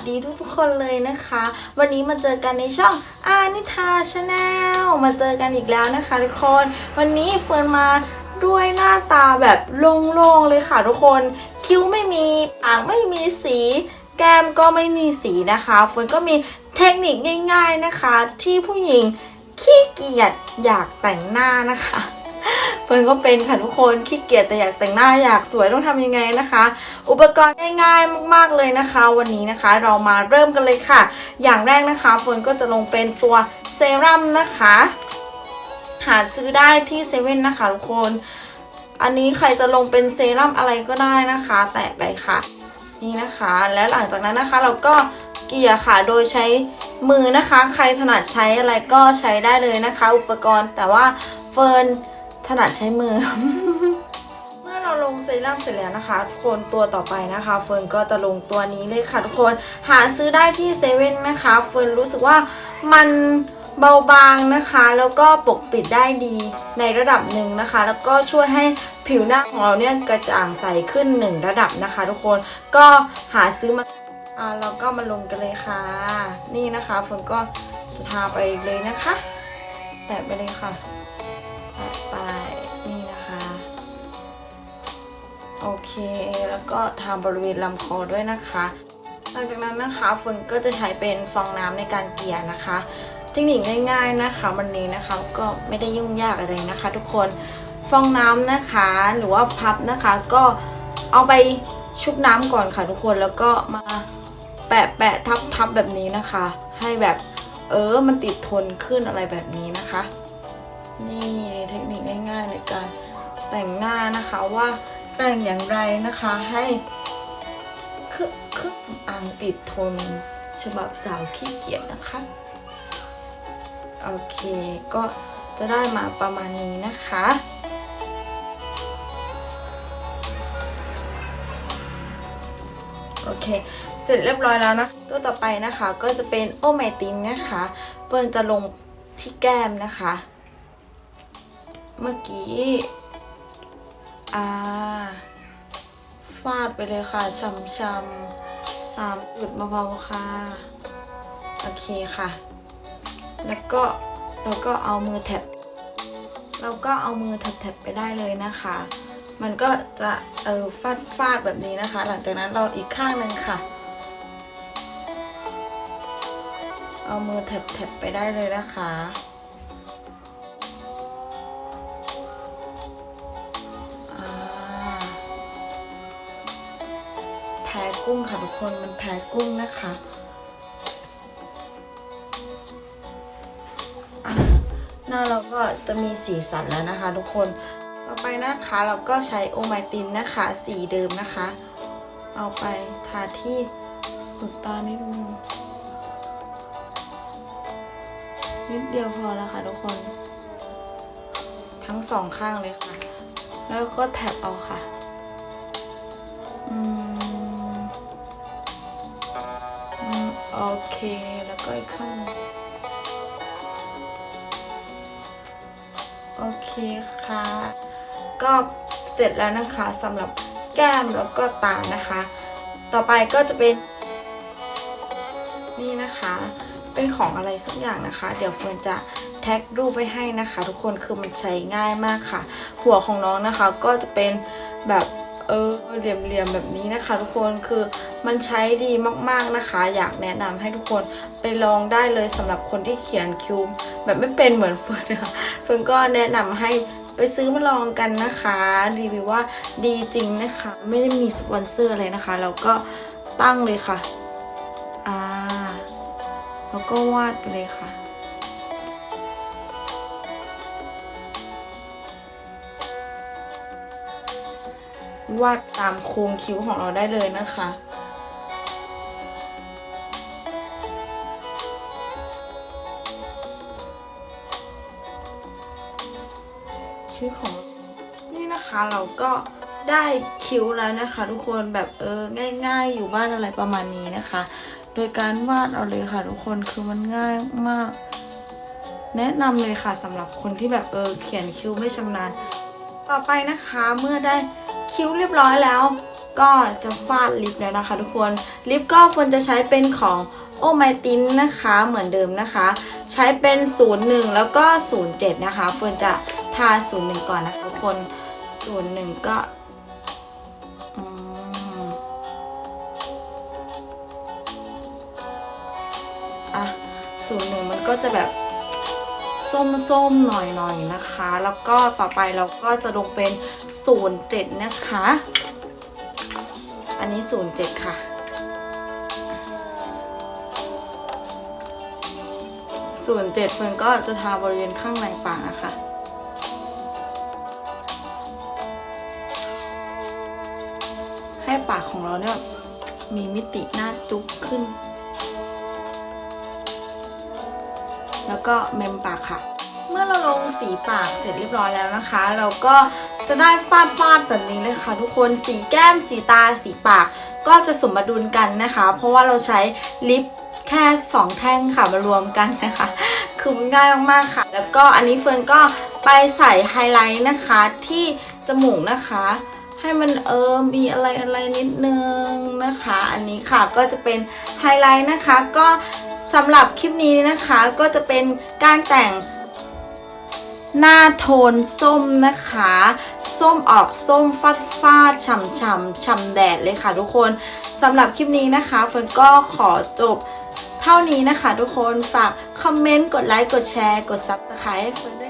วัสดีทุกๆคนเลยนะคะ วันนี้มาเจอกันในช่องอานิทาชาแนลมาเจอกันอีกแล้วนะคะทุกคน วันนี้เฟิร์นมาด้วยหน้าตาแบบโล่งๆเลยค่ะทุกคน คิ้วไม่มีปากไม่มีสี แก้มก็ไม่มีสีนะคะเฟิร์นก็มีเทคนิคง่าย ๆนะคะ ที่ผู้หญิงขี้เกียจอยากแต่งหน้านะคะ ฟิร์นก็เป็นค่ะทุกคนขี้เกียจแต่อยากแต่งหน้าอยากสวยต้องทำยังไงนะคะ อุปกรณ์ง่ายๆมากๆเลยนะคะ วันนี้นะคะเรามาเริ่มกันเลยค่ะ อย่างแรกนะคะเฟิร์นก็จะลงเป็นตัวเซรั่มนะคะ หาซื้อได้ที่เซเว่นนะคะทุกคน อันนี้ใครจะลงเป็นเซรั่มอะไรก็ได้นะคะ แตะไปค่ะ นี่นะคะ แล้วหลังจากนั้นนะคะเราก็เกลี่ยค่ะ โดยใช้มือนะคะ ใครถนัดใช้อะไรก็ใช้ได้เลยนะคะ อุปกรณ์แต่ว่าเฟิร์น ถนัดใช้มือ เมื่อเราลงเซรั่มเสร็จแล้วนะคะ ทุกคนตัวต่อไปนะคะ เฟิร์นก็จะลงตัวนี้เลยค่ะทุกคนหาซื้อได้ที่เซเว่นนะคะ เฟิร์นรู้สึกว่ามันเบาบางนะคะ แล้วก็ปกปิดได้ดีในระดับหนึ่งนะคะ แล้วก็ช่วยให้ผิวหน้าของเราเนี่ยกระจ่างใสขึ้นหนึ่งระดับนะคะ ทุกคนก็หาซื้อมาอ่าเราก็มาลงกันเลยค่ะ นี่นะคะเฟิร์นก็จะทาไปเลยนะคะ แตะไปเลยค่ะแตะไป โอเค แล้วก็ทาบริเวณลำคอด้วยนะคะ หลังจากนั้นนะคะเฟิร์นก็จะใช้เป็นฟองน้ำในการเกลี่ยนะคะ เทคนิคง่ายๆนะคะ วันนี้นะคะก็ไม่ได้ยุ่งยากอะไรนะคะ ทุกคนฟองน้ำนะคะหรือว่าพับนะคะ ก็เอาไปชุบน้ำก่อนค่ะทุกคนแล้วก็มาแปะแปะทับทับแบบนี้นะคะ ให้แบบเออมันติดทนขึ้นอะไรแบบนี้นะคะ นี่เทคนิคง่ายๆในการแต่งหน้านะคะว่า แต่งอย่างไรนะคะให้เครื่องเครื่องสำอางติดทนฉบับสาวขี้เกียจนะคะ โอเคก็จะได้มาประมาณนี้นะคะโอเค เสร็จเรียบร้อยแล้วนะ ตัวต่อไปนะคะก็จะเป็นโอไมตินนะคะเฟิร์นจะลงที่แก้มนะคะ เมื่อกี้ อ่า ฟาดไปเลยค่ะช้ำๆสามจุดเบาๆค่ะ โอเคค่ะ แล้วก็เราก็เอามือแท็บเราก็เอามือแท็บๆไปได้เลยนะคะ มันก็จะเออฟาดฟาดแบบนี้นะคะ หลังจากนั้นเราอีกข้างหนึ่งค่ะ เอามือแท็บๆไปได้เลยนะคะ แพ้กุ้งค่ะทุกคนมันแพ้กุ้งนะคะหน้าเราก็จะมีสีสันแล้วนะคะ ทุกคนต่อไปนะคะเราก็ใช้โอไมตินนะคะ สีเดิมนะคะ เอาไปทาที่เปลือกตานิดนึงนิดเดียวพอแล้วค่ะทุกคน ทั้งสองข้างเลยค่ะ แล้วก็แท็บเอาค่ะ อืม โอเค แล้วก็อีกข้างนึงโอเคค่ะ ก็เสร็จแล้วนะคะสำหรับแก้มแล้วก็ตานะคะ ต่อไปก็จะเป็น นี่นะคะ เป็นของอะไรสักอย่างนะคะ เดี๋ยวเฟิร์นจะแท็กรูปไว้ให้นะคะ ทุกคนคือมันใช้ง่ายมากค่ะ หัวของน้องนะคะก็จะเป็นแบบ เออเหลี่ยมๆแบบนี้นะคะ ทุกคนคือมันใช้ดีมากๆนะคะ อยากแนะนำให้ทุกคนไปลองได้เลยสำหรับคนที่เขียนคิวแบบไม่เป็นเหมือนเฟิร์นนะคะเฟิร์นก็แนะนำให้ไปซื้อมาลองกันนะคะ รีวิวว่าดีจริงนะคะ ไม่ได้มีสปอนเซอร์อะไรนะคะเราก็ตั้งเลยค่ะอ่าแล้วก็วาดไปเลยค่ะ วาดตามโครงคิ้วของเราได้เลยนะคะ คิ้วของนี่นะคะเราก็ได้คิ้วแล้วนะคะ ทุกคนแบบเออง่าย ๆ อยู่บ้านอะไรประมาณนี้นะคะ โดยการวาดเอาเลยค่ะ ทุกคนคือมันง่ายมาก แนะนำเลยค่ะสำหรับคนที่แบบเออเขียนคิ้วไม่ชำนาญ ต่อไปนะคะเมื่อได้ คิ้วเรียบร้อยแล้ว ก็จะฟาดลิปแล้วนะคะ ทุกคนลิปก็เฟิร์นจะใช้เป็นของโอไมตินนะคะเหมือนเดิมนะคะ ใช้เป็น 01 แล้วก็ 07 นะคะเฟิร์นจะทา 01 ก่อนนะคะทุกคน 01 ก็อืมอะ01 มันก็จะแบบ ส้มๆหน่อยๆนะคะ แล้วก็ต่อไปเราก็จะลงเป็น 07 นะคะ อันนี้ 07 ค่ะส่วนเจ็ดเฟิร์นก็จะทาบริเวณข้างในปากนะคะให้ปากของเราเนี่ยมีมิติหน้าจุ๊บขึ้น แล้วก็เมมปากค่ะ เมื่อเราลงสีปากเสร็จเรียบร้อยแล้วนะคะ เราก็จะได้ฟาดฟาดแบบนี้เลยค่ะ ทุกคนสีแก้มสีตาสีปาก ก็จะสมดุลกันนะคะ เพราะว่าเราใช้ลิปแค่ 2 แท่งค่ะมารวมกันนะคะ คือมันง่ายมากๆค่ะ แล้วก็อันนี้เฟิร์นก็ไปใส่ไฮไลท์นะคะที่จมูกนะคะ ให้มันเออมีอะไรอะไรนิดนึงนะคะ อันนี้ค่ะก็จะเป็นไฮไลท์นะคะ ก็ สำหรับคลิปนี้นะคะก็จะเป็นการแต่งหน้าโทนส้มนะคะ ส้มออกส้มฟาดฟาดฉ่ำฉ่ำฉ่ำแดดเลยค่ะทุกคนสำหรับคลิปนี้นะคะเฟิร์นก็ขอจบเท่านี้นะคะทุกคนฝากคอมเมนต์ กดไลค์ กดแชร์ กด Subscribe ให้เฟิร์นด้วย